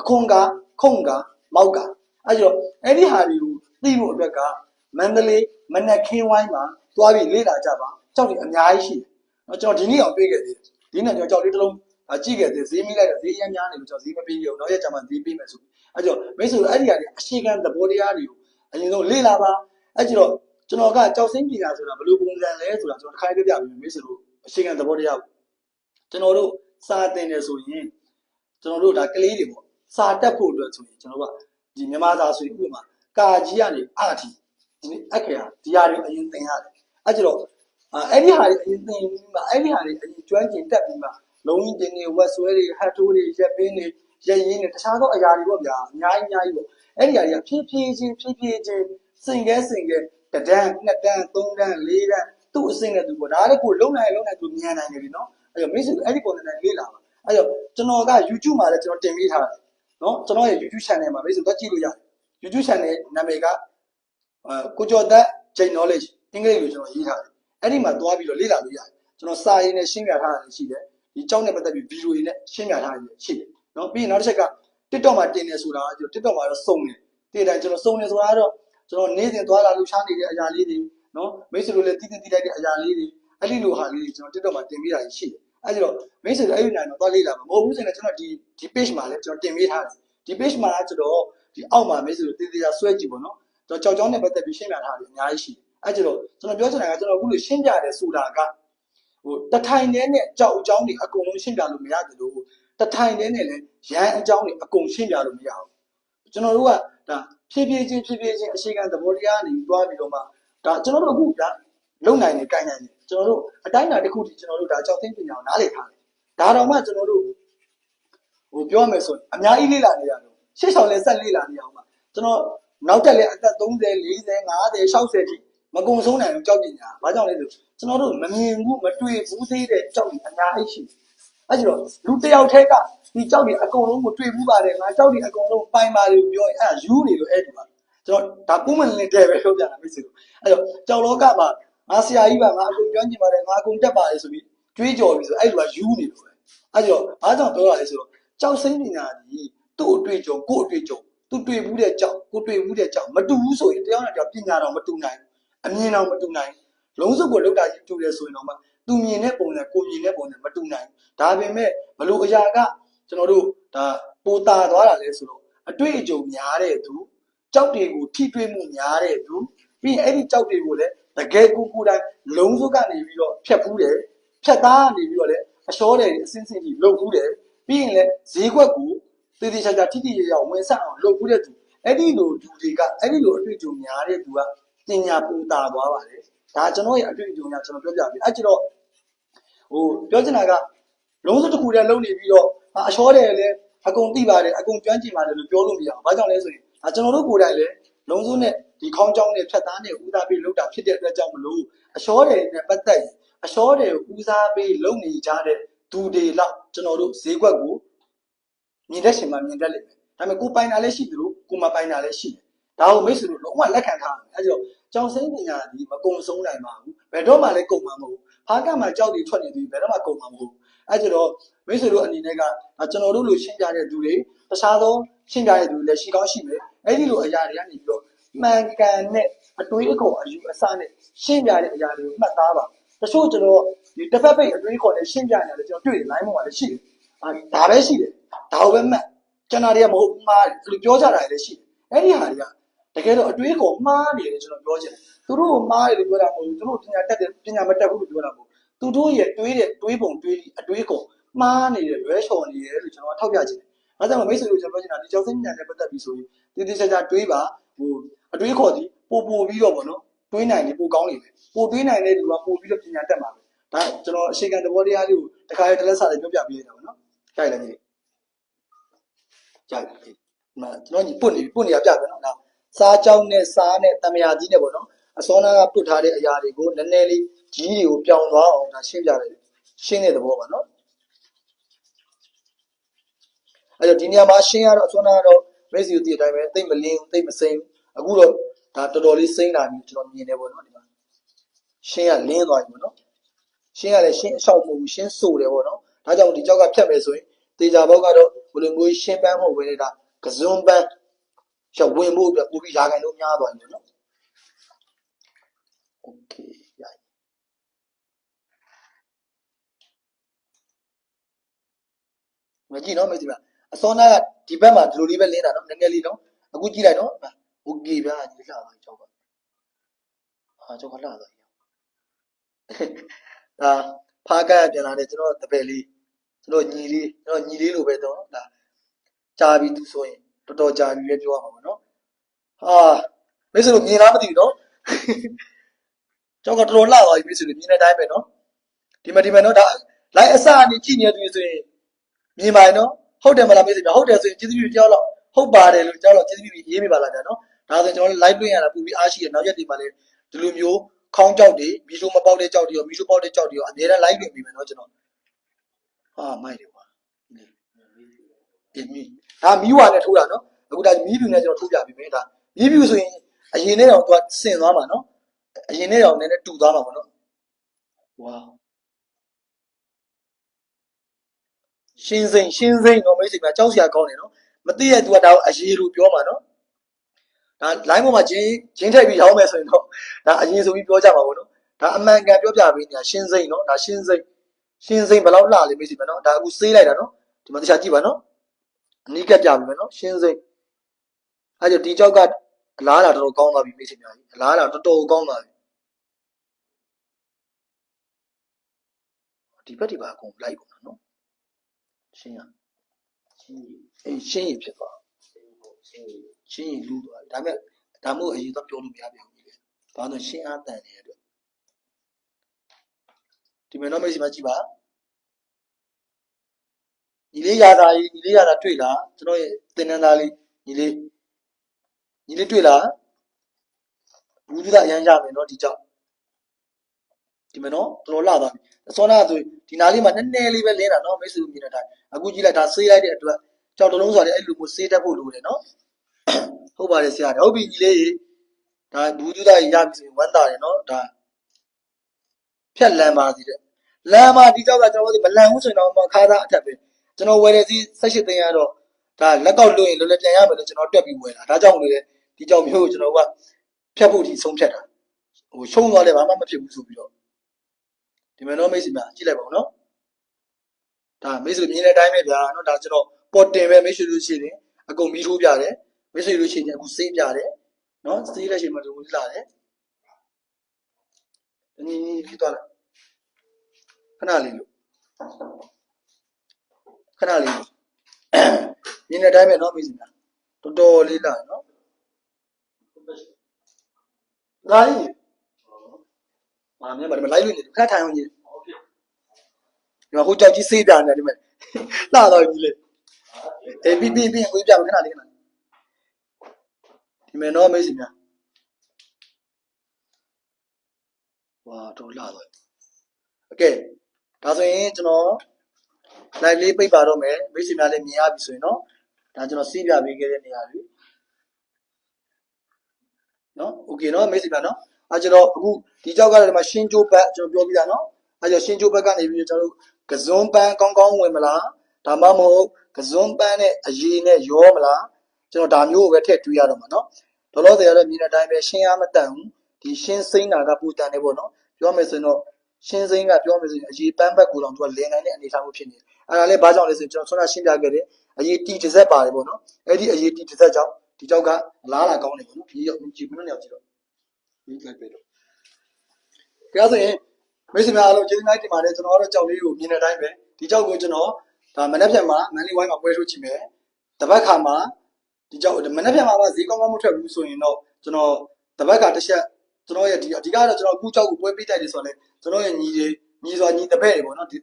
အခွန်ကခုံကမောက်ကအဲ့ကြောင့်အဲ့ဒီဟာတွေကိုသိဖို့အတွက်ကမန္တလေးမနက်ခင်းဝိုင်းမှာသွားပြီးလေ့လာကြပါကြောက်တွေအများကြီးရှိတယ်နော်ကျွန်တော်ဒီနေ့အောင်တွေ့ခဲ့သေးတယ်ဒီနေ့ကျွန်တော်ကြောက်လေးတစ်လုံးအကြည့်ခဲ့သေးဈေးမိလိုက်တော့ဈေးရမ်းများနေလို့ကျွန်တော်ဈေးမပေးရဘူးနောက်ရက်ကျမှဈေးပေးမယ်ဆိုအဲ့ကြောင့်မိတ်ဆွေတို့အဲ့ဒီဟာတွေအရှိကန်သဘောတရားတွေကိုအရင်ဆုံးလေ့လာပါအဲ့ကြောင့်ကျွန်တော်ကကြောက်စင်းပညာဆိုတာဘယ်လိုပုံစံလဲဆိုတာကျွန်တော်တစ်ခါပြပြပြီးမိတ်ဆွေတို့အရှိကန်သဘောတရားကိုကျွန်တော်တို့စာသင်တယ်ဆိုရင်ကျွန်တော်တို့ဒါကလေးတွေပေါ့ စာတက်ဖို့အတွက်ဆိုရင်ကျွန်တော်ကဒီမြန်မာစာဆိုရင်ဥပမာကာကြီးကနေအထီဒီနေ့အခေဟာဒီဟာတွေအရင်သင်ရတယ်အဲ့ကြောင့်အဲ့ဒီဟာတွေအရင်သင်ပြီးမှအဲ့ဒီဟာတွေအရင်ကျွမ်းကျင်တက်ပြီးမှလုံးကြီးတင်နေဝက်ဆွဲတွေဟတ်ထိုးတွေရက်ပင်းတွေရက်ရင်းတွေတခြားသောအရာတွေပေါ့ဗျာအများကြီးအများကြီးပေါ့အဲ့ဒီဟာတွေကဖြည်းဖြည်းချင်းဖြည်းဖြည်းချင်းစင်ကဲစင်ကဲတစ်တန်းနှစ်တန်းသုံးတန်းလေးတန်းသူ့အစင်နဲ့သူပေါ့ဒါလည်းကိုလုံးနိုင်လုံးနိုင်သူမြန်နိုင်တယ်လीနော်အဲ့တော့မိတ်ဆွေအဲ့ဒီပုံစံနဲ့လေ့လာပါအဲ့တော့ကျွန်တော်က YouTube မှာလည်းကျွန်တော်တင်ပေးထားတယ် နော်ကျွန်တော်ရဲ့ YouTube channel မှာမိတ်ဆွေတော့ကြည့်လို့ရတယ် YouTube channel နာမည်ကအဲကိုကျော်သက် Jane Knowledge အင်္ဂလိပ်လိုကျွန်တော်ရေးထားတယ်အဲ့ဒီမှာသွားပြီးတော့လေ့လာလို့ရတယ်ကျွန်တော်စာရင်းနဲ့ရှင်းပြထားတာလည်းရှိတယ်ဒီကြောင်းနဲ့ပတ်သက်ပြီးဗီဒီယိုတွေနဲ့ရှင်းပြထားတာလည်းရှိတယ်နော်ပြီးရင်နောက်တစ်ချက်က TikTok မှာတင်နေဆိုတာကကျွန်တော် TikTok မှာတော့စုံတယ်တည်တိုင်းကျွန်တော်စုံနေဆိုတာကတော့ကျွန်တော်နေ့စဉ်သွားလာလှူရှားနေတဲ့အရာလေးတွေနော်မိတ်ဆွေတို့လည်းတည်တည်တည်လိုက်တဲ့အရာလေးတွေအဲ့ဒီလိုဟာလေးတွေကျွန်တော် TikTok မှာတင်ပေးတာရှိတယ် အဲ့ဒီတော့မိတ်ဆွေတို့အဲ့ဒီနိုင်တော့သွားလေ့လာမှာမဟုတ်ဘူးဆိုရင်ကျွန်တော်ဒီဒီ page မှာလည်းကျွန်တော်တင်ပေးထားတယ်ဒီ page မှာကျွန်တော်ဒီအောက်မှာမိတ်ဆွေတို့တည်တည်ဆွဲကြည့်ပေါ့နော်ကျွန်တော်ကြောက်ကြောင်းနဲ့ပတ်သက်ပြီးရှင်းပြထားတယ်အများကြီးရှိတယ်အဲ့ကျတော့ကျွန်တော်ပြောချင်တာကကျွန်တော်အခုလိုရှင်းပြတယ်ဆိုတာကဟိုတထိုင်နဲ့နဲ့ကြောက်အကြောင်းတွေအကုန်လုံးရှင်းပြလို့မရတယ်လို့တထိုင်နဲ့နဲ့လည်းရန်အကြောင်းတွေအကုန်ရှင်းပြလို့မရဘူးကျွန်တော်တို့ကဒါဖြည်းဖြည်းချင်းဖြည်းဖြည်းချင်းအရှိကန်သဘောတရားနေတွားပြီးတော့မှဒါကျွန်တော်တို့အခုဒါလုံနိုင်နေကိုင်နိုင်နေ ကျွန်တော်တို့အတိုင်းအတာတစ်ခုထိကျွန်တော်တို့ဒါကြောက်သိပညာကိုနားလည်ထားတယ်ဒါတော့မှကျွန်တော်တို့ဟိုပြောမယ်ဆိုရင်အများကြီးလေ့လာနေရတယ်ရှေ့ဆောင်လဲဆက်လေ့လာနေအောင်ပါကျွန်တော်နောက်တက်လဲအသက်30 40 50 60ထိမကုံဆုံးနိုင်ဘူးကြောက်ပညာဘာကြောင့်လဲဆိုကျွန်တော်တို့မမြင်ဘူးမတွေ့ဘူးသေးတဲ့ကြောက်ပညာအများကြီးရှိတယ်အဲ့ဒီတော့လူတစ်ယောက်တည်းကဒီကြောက်တွေအကုန်လုံးကိုတွေ့ဘူးပါတယ်ငါကြောက်တွေအကုန်လုံးပိုင်ပါတယ်ပြောရင်အဲ့ဒါယူနေလို့အဲ့ဒီမှာကျွန်တော်ဒါပုံမှန်လင်းတဲ့ပဲပြောပြတာမိတ်ဆွေတို့အဲ့တော့ကြောက်လောကမှာ ငါဆရာကြီးပါငါအကုန်ကျွမ်းကျင်ပါတယ်ငါအကုန်တက်ပါတယ်ဆိုပြီးတွေးကြော်ပြီးဆိုအဲ့ဒီမှာယူနေလို့ပဲအဲ့ဒီတော့ဘာကြောင့်ပြောရလဲဆိုတော့ကြောက်စိမ့်ပညာကြီးသူ့အတွေ့အကြုံကိုယ့်အတွေ့အကြုံသူတွေ့ဘူးတဲ့ကြောက်ကိုတွေ့ဘူးတဲ့ကြောက်မတူဘူးဆိုရင်တရားနဲ့ကြောက်ပညာတော်မတူနိုင်အမြင်တော်မတူနိုင်လုံးစုပ်ကိုလောက်တာကြီးတူတယ်ဆိုရင်တော့မှသူမြင်တဲ့ပုံစံကိုမြင်တဲ့ပုံစံမတူနိုင်ဒါပေမဲ့ဘလို့အရာကကျွန်တော်တို့ဒါပိုတာသွားတာလဲဆိုတော့အတွေ့အကြုံများတဲ့သူကြောက်တွေကိုထိတွေ့မှုများတဲ့သူပြီးရင်အဲ့ဒီကြောက်တွေကိုလည်း တကယ်ကိုကိုယ်တိုင်လုံးစုပ်ကနေပြီးတော့ဖြတ်ဖူးတယ်ဖြတ်သားကနေပြီးတော့လည်းအလျှောတယ်အစင်းစင်းကြီးလုံဖူးတယ်ပြီးရင်လည်းဈေးကွက်ကိုတည်တည်ချာချာထိထိရရဝင်ဆက်အောင်လုပ်ဖို့တဲ့သူအဲ့ဒီလိုလူတွေကအဲ့ဒီလိုအတွေ့အကြုံများတဲ့သူကပညာပူတာသွားပါတယ်ဒါကျွန်တော်ရဲ့အတွေ့အကြုံကကျွန်တော်ပြောပြပြီအဲ့ကျတော့ဟိုပြောချင်တာကလုံးစုတစ်ခုတည်းလုံနေပြီးတော့ဟာအချောတယ်လည်းအကုန်သိပါတယ်အကုန်ကျွမ်းကျင်ပါတယ်လို့ပြောလို့မရဘူးဘာကြောင့်လဲဆိုရင်ဒါကျွန်တော်တို့ကိုယ်တိုင်လည်းလုံးစုနဲ့ ဒီခေါင်းကြောင်းနဲ့ဖြတ်သားနဲ့ဦးစားပေးလုပ်တာဖြစ်တဲ့အတွက်ကြောင့်မလို့အချောတယ်နဲ့ပတ်သက်ရင်အချောတယ်ကိုဦးစားပေးလုပ်နေကြတဲ့သူတွေလောက်ကျွန်တော်တို့ဈေးကွက်ကိုမြင်တတ်ရှင်မှမြင်တတ်လိမ့်မယ်ဒါပေမဲ့ကိုပိုင်တာလည်းရှိသလိုကိုမပိုင်တာလည်းရှိတယ်ဒါကိုမိတ်ဆွေတို့လုံးဝလက်ခံထားတယ်အဲဒါကြောင့်ကြောင်စိမ့်ပညာဒီမကုံဆုံးနိုင်ပါဘူးဘယ်တော့မှလည်းကုံမှာမဟုတ်ဘူးဖားကမှာကြောက်တွေထွက်နေသည်ဘယ်တော့မှကုံမှာမဟုတ်ဘူးအဲဒါကြောင့်မိတ်ဆွေတို့အနေနဲ့ကဒါကျွန်တော်တို့လိုရှင်းပြတဲ့သူတွေတခြားသောရှင်းပြတဲ့သူတွေလည်းရှိကောင်းရှိမယ်အဲဒီလိုအရာတွေကနေပြီးတော့ မှန်ကန်တဲ့အတွေးအခေါ်အယူအဆနဲ့ရှင်းပြတဲ့အရာတွေကိုမှတ်သားပါတချို့ကျွန်တော်ဒီတစ်ဖက်ပိတ်အတွေးခေါ်နဲ့ရှင်းပြနေတယ်ကျွန်တော်တွေ့တယ် line ပေါ်မှာလည်းရှိတယ်အာဒါပဲရှိတယ်ဒါကိုပဲမှတ်ကျွန်တော်တွေကမဟုတ်ဘူးမှားတယ်သူပြောကြတာလည်းရှိတယ်အဲ့ဒီဟာတွေကတကယ်တော့အတွေးခေါ်မှားနေတယ်ကျွန်တော်ပြောချင်တယ်သူတို့ကိုမှားတယ်လို့ပြောတာမဟုတ်ဘူးသူတို့ပညာတက်တယ်ပညာမတက်ဘူးလို့ပြောတာမဟုတ်ဘူးသူတို့ရဲ့တွေးတဲ့တွေးပုံတွေးအတွေးခေါ်မှားနေတဲ့လွဲလွဲချော်နေတယ်လို့ကျွန်တော်ထောက်ပြချင်တယ်။အဲဒါကြောင့်မိတ်ဆွေတို့ကျွန်တော်ပြောချင်တာဒီကြောက်စိမ့်ညာနဲ့ပတ်သက်ပြီးဆိုရင်တည်တည်ချာချာတွေးပါ ဟိုအတွေးခေါ်သည်ပို့ပို့ပြီးတော့ဗောနော်တွေးနိုင်တယ်ပိုကောင်းနေတယ်ပိုတွေးနိုင်တဲ့လူကပိုပြီးတော့ပညာတတ်မှာပဲဒါကျွန်တော်အချိန်ကန်သဘောတရားလေးကိုတခါရတလက်စားလေးပြောပြပေးရတာဗောနော်ကြိုက်တယ်ညီကြိုက်တယ်ဒီမှာကျွန်တော်ညီပုတ်နေပုတ်နေရပြပဲနော်ဒါစားကြောင်းနဲ့စားနဲ့တမယာကြီးနဲ့ဗောနော်အစောနာကပုတ်ထားတဲ့အရာတွေကိုနည်းနည်းလေးကြီးတွေကိုပြောင်းသွားအောင်ဒါရှင်းပြတယ်ရှင်းတဲ့သဘောပါနော်အဲ့တော့ဒီနေရာမှာရှင်းရတော့အစွမ်းနာကတော့မိတ်ဆွေတို့ဒီအတိုင်းပဲတိတ်မလင်းတိတ်မစိမ့် အခုတော့ဒါတော်တော်လေးစိမ့်လာပြီကျွန်တော်မြင်နေပေါ့နော်ဒီမှာရှင်းရလင်းသွားပြီပေါ့နော်ရှင်းရလဲရှင်းအလျှောက်မဟုတ်ဘူးရှင်းဆိုတယ်ပေါ့နော်ဒါကြောင့်ဒီကြောက်ကဖြတ်မယ်ဆိုရင်တေချာဘောက်ကတော့ဘယ်လိုမျိုးရှင်းပန်းမဟုတ်ဘဲနဲ့ဒါကစွန်းပန်းရှောက်ဝင်ဖို့အတွက်ပို့ပြီးရာခိုင်လို့များသွားပြီပေါ့နော်โอเคရပြီမကြည့်နော်မိတ်ဆွေပါအစောနာကဒီဘက်မှာဒီလိုလေးပဲလင်းတာနော်နည်းနည်းလေးနော်အခုကြည့်လိုက်နော် ကိုပြေပြားကြီးလှသွားကြောက်ကဟာကြောက်ကလှသွားကြောက်ဒါဖားကရပြန်လာတယ်ကျွန်တော်တပည့်လေးကျွန်တော်ညီလေးကျွန်တော်ညီလေးလိုပဲတော့ဒါကြာပြီသူဆိုရင်တော်တော်ကြာပြီပဲပြောရမှာပေါ့နော်ဟာမင်းစလို့မြင်လားမသိဘူးနော်ကြောက်ကတော်တော်လှသွားပြီမင်းစလို့မြင်တဲ့အတိုင်းပဲနော်ဒီမှာဒီမှာနော်ဒါလိုက်အစအနေကြည့်နေသူဆိုရင်မြင်ပါရဲ့နော်ဟုတ်တယ်မလားမေးစီပြဟုတ်တယ်ဆိုရင်ကျေးဇူးပြုကြောက်တော့ဟုတ်ပါတယ်လို့ကြောက်တော့ကျေးဇူးပြုရေးမိပါလားဗျာနော် ဒါဆိုရင်ကျွန်တော် live လွှင့်ရတာပူပြီးအားရှိရနောက်ရက်ဒီမှာလည်းဒီလိုမျိုးခေါင်းကြောက်တွေမီးရှိုးမပေါက်တဲ့ကြောက်တွေရောမီးရှိုးပေါက်တဲ့ကြောက်တွေရောအများနဲ့ live လွှင့်ပြီးမယ်နော်ကျွန်တော်ဟာမိုက်တယ်ကွာဒီမီဒါမီးဝါနဲ့ထိုးတာနော်အခုဒါမီးဖြူနဲ့ကျွန်တော်ထိုးပြပြီးမယ်ဒါမီးဖြူဆိုရင်အရင်နဲ့တော့သူကဆင်သွားမှာနော်အရင်နဲ့တော့နည်းနည်းတူသွားမှာပေါ့နော်ဝါရှင်းစိမ့်ရှင်းစိမ့်တော့မိတ်ဆွေများကြောက်စရာကောင်းတယ်နော်မသိရသူကဒါကိုအရေးလို့ပြောမှာနော် ဒါ line ပေါ်မှာဂျင်းဂျင်းထည့်ပြီးရောင်းမယ်ဆိုရင်တော့ဒါအရင်ဆိုပြီးပြောကြမှာပေါ့နော်ဒါအမှန်ကန်ပြောပြပေးနေတာရှင်းစိမ့်နော်ဒါရှင်းစိမ့်ရှင်းစိမ့်ဘယ်လောက်လှလဲမိတ်ဆွေများနော်ဒါအခုစေးလိုက်တာနော်ဒီမှာတခြားကြည့်ပါနော်အနီးကပ်ပြပြီမယ်နော်ရှင်းစိမ့်အဲကြောင့်ဒီကြောက်ကအလားလာတော်တော်ကောင်းသွားပြီမိတ်ဆွေများကြီးအလားလာတော်တော်ကောင်းသွားပြီဒီဘက်ဒီပါအကုန်လိုက်ကုန်တာနော်ရှင်းရချင်းကြီးအေးရှင်းရဖြစ်သွားချင်းကြီး ရှင်းရင်လူးသွားပြီဒါပေမဲ့ဒါမို့အရင်တော့ပြောလို့မရပြန်ဘူးလေဘာလို့လဲရှင်းအားတန်နေတဲ့အတွက်ဒီမဲ့တော့မိတ်ဆွေမကြည့်ပါညီလေးရာသာကြီးညီလေးရာသာတွေ့လားကျွန်တော်ရဲ့သင်္นานသားလေးညီလေးညီလေးတွေ့လားဘူးသူကအရန်ရမယ်နော်ဒီကြောက်ဒီမဲ့နော်တော်တော်လာသွားပြီအစောနာဆိုရင်ဒီနားလေးမှာနည်းနည်းလေးပဲလင်းတာနော်မိတ်ဆွေမြင်တဲ့အတိုင်းအခုကြည့်လိုက်ဒါဆေးလိုက်တဲ့အတွက်ကြောက်တလုံးဆိုတယ်အဲ့လိုမျိုးဆေးတတ်ဖို့လိုတယ်နော် ဟုတ်ပါတယ်ဆရာဟုတ်ပြီညီလေးရေဒါဘူးကျူသားရရပြီဆိုရင်ဝမ်းသာတယ်နော်ဒါဖြတ်လမ်းပါစီတဲ့လမ်းမှာဒီကြောက်ကကျွန်တော်တို့မလန်ဘူးဆိုရင်တော့မခါသားအထက်ပဲကျွန်တော်ဝယ်တဲ့စီ18သိန်းရတော့ဒါလက်ကောက်လွှင့်ရင်လွယ်လွယ်ပြန်ရမယ်လို့ကျွန်တော်တွက်ပြီးဝယ်တာဒါကြောင့်လို့လေဒီကြောက်မျိုးကိုကျွန်တော်ကဖြတ်ဖို့ဒီဆုံးဖြတ်တာဟိုရှုံးသွားလဲဘာမှမဖြစ်ဘူးဆိုပြီးတော့ဒီမဲ့တော့မိတ်ဆွေများကြည့်လိုက်ပါဦးနော်ဒါမိတ်ဆွေမြင်တဲ့အတိုင်းပဲဗျာနော်ဒါကျွန်တော်ပေါ်တင်ပဲမိတ်ဆွေတို့ရှိတယ်အကုန်မီးထိုးပြတယ် မစ်ဆွေလို့ရှိရင်အခုစေးပြတယ်နော်စေးတဲ့ချိန်မှာဒီလိုလာတယ်နင်းနင်းပြီးသွားလိုက်ခဏလေးလို့ခဏလေးလို့မြင်တဲ့အတိုင်းပဲနော်မိစင်လားတော်တော်လေးလာနော်ဟုတ်ပါ့လာလေးမာမြင်ပါဒီမှာလိုက်လို့နေတယ်ခဏထိုင်အောင်ကြီးဟုတ်ကဲ့ဒီမှာဟိုကြောက်ကြီးစေးပြနေတယ်ဒီမှာလာတော့ကြီးလေအေးပြီးပြီးပြီးကိုပြမယ်ခဏလေးခဏ ဒီမှာနော်မိစင်လားဝါတော်လာတော့ โอเคဒါဆိုရင်ကျွန်တော် live လေးပိတ်ပါတော့မယ်မိတ်ဆွေများလည်းမြင်ရပြီဆိုရင်เนาะဒါကျွန်တော်စီးပြပေးခဲ့တဲ့နေရာတွေเนาะโอเคเนาะမိတ်ဆွေများเนาะအဲကျွန်တော်အခုဒီကြောက်ကတော့ဒီမှာရှင်းကျိုးဘက်ကျွန်တော်ပြောပြတာเนาะအဲကျွန်တော်ရှင်းကျိုးဘက်ကနေပြီးကျွန်တော်တို့ကစွန်းပန်းကောင်းကောင်းဝင်မလားဒါမှမဟုတ်ကစွန်းပန်းနဲ့အရေးနဲ့ရောမလား ကျွန်တော်ဒါမျိုးကိုပဲထည့်တွေးရတော့မှာနော်လောလောဆယ်ကတော့မြင်တဲ့အတိုင်းပဲရှင်းအားမတန်ဘူးဒီရှင်းစိမ့်တာကပူတန်နေပေါ့နော်ပြောမယ်ဆိုရင်တော့ရှင်းစိမ့်ကပြောမယ်ဆိုရင်အရေးပန်းဘက်ကိုတော့သူကလင်နိုင်တဲ့အနေအထားမျိုးဖြစ်နေတယ်အဲ့ဒါလည်းဘာကြောင့်လဲဆိုရင်ကျွန်တော်ဆွမ်းနာရှင်းပြခဲ့တယ်အရေးတီတစ်ဆက်ပါတယ်ပေါ့နော်အဲ့ဒီအရေးတီတစ်ဆက်ကြောင့်ဒီကြောက်ကလားလာကောင်းတယ်ပေါ့နော်ဒီရောက်ကြည့်မလို့နေအောင်ကြည့်တော့ဒီလိုက်ပဲတော့ဒါဆိုရင်မိတ်ဆွေများအားလုံးကျေးဇူးများတင်ပါတယ်ကျွန်တော်ကတော့ကြောက်လေးကိုမြင်တဲ့အတိုင်းပဲဒီကြောက်ကိုကျွန်တော်ဒါမနေ့ပြန်မှာမန်လီဝိုင်းမှာပွဲထိုးကြည့်မယ်တပတ်ခါမှာ ဒီကြောင့်မနေ့ပြန်မှာပါဈေးကောင်းကောင်းမထွက်ဘူးဆိုရင်တော့ကျွန်တော်တပတ်ခါတစ်ချက်ကျွန်တော်ရဲ့ဒီအဓိကတော့ကျွန်တော်အခုကြောက်ကိုပွဲပေးတိုက်တယ်ဆိုတော့လေကျွန်တော်ရဲ့ညီတွေညီစွာညီတပည့်တွေပေါ့နော်ဒီ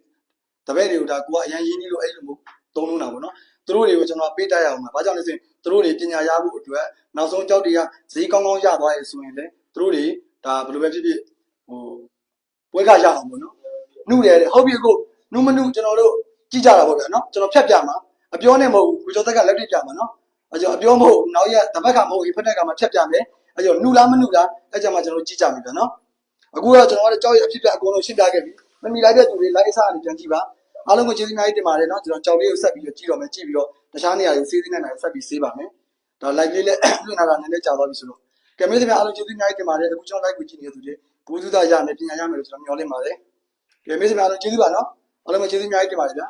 တပည့်တွေကိုဒါကိုကအရန်ရင်းနှီးလို့အဲ့လိုမျိုးသုံးလုံးတာပေါ့နော်သူတို့တွေကိုကျွန်တော်ပေးတိုက်ရအောင်ပါဘာကြောင့်လဲဆိုရင်သူတို့တွေပညာရဖို့အတွက်နောက်ဆုံးကြောက်တွေကဈေးကောင်းကောင်းရသွားရဆိုရင်လေသူတို့တွေဒါဘယ်လိုပဲဖြစ်ဖြစ်ဟိုပွဲကရအောင်ပေါ့နော်နှုတယ်တဲ့ဟုတ်ပြီကိုနှုမနှုကျွန်တော်တို့ကြည့်ကြတာပေါ့ဗျာနော်ကျွန်တော်ဖြတ်ပြမှာအပြောနဲ့မဟုတ်ဘူးကိုကျော်သက်ကလက်တွေ့ပြမှာနော် အဲကြောင့်အပြောမဟုတ်ဘူးနောက်ရက်တပတ်ကမဟုတ်ဘူးဖက်တက်ကမှဖြတ်ပြမယ်အဲကြောင့်နှုလားမနှုလားအဲကြောင့်မှကျွန်တော်တို့ကြည့်ကြမယ်ဗျာနော်အခုတော့ကျွန်တော်တို့ကြောက်ရအဖြစ်ပြအကုန်လုံးရှင်းပြခဲ့ပြီမမီလိုက်တဲ့သူတွေလိုက်စားနေပြန်ကြည့်ပါအားလုံးကိုကျေးဇူးအများကြီးတင်ပါတယ်နော်ကျွန်တော်ကြောက်လေးကိုဆက်ပြီးတော့ကြည့်တော့မယ်ကြည့်ပြီးတော့တခြားနေရာတွေစီးစီးနေနေဆက်ပြီးဆေးပါမယ်ဒါ live လေးလည်းလွှင့်လာတာနည်းနည်းကြာသွားပြီဆိုတော့ကဲမင်းတို့အားလုံးကျေးဇူးအများကြီးတင်ပါတယ်အခုကျွန်တော် live ကိုကြည့်နေတဲ့သူတွေဘုသူသားရမယ်ပညာရမယ်လို့ကျွန်တော်မျှော်လင့်ပါတယ်ကဲမေးစများတော့ကျေးဇူးပါနော်အားလုံးပဲကျေးဇူးအများကြီးတင်ပါတယ်ဗျာ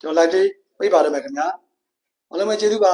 ကျွန်တော် live လေးပြပါရမယ်ခင်ဗျာအားလုံးပဲကျေးဇူးပါ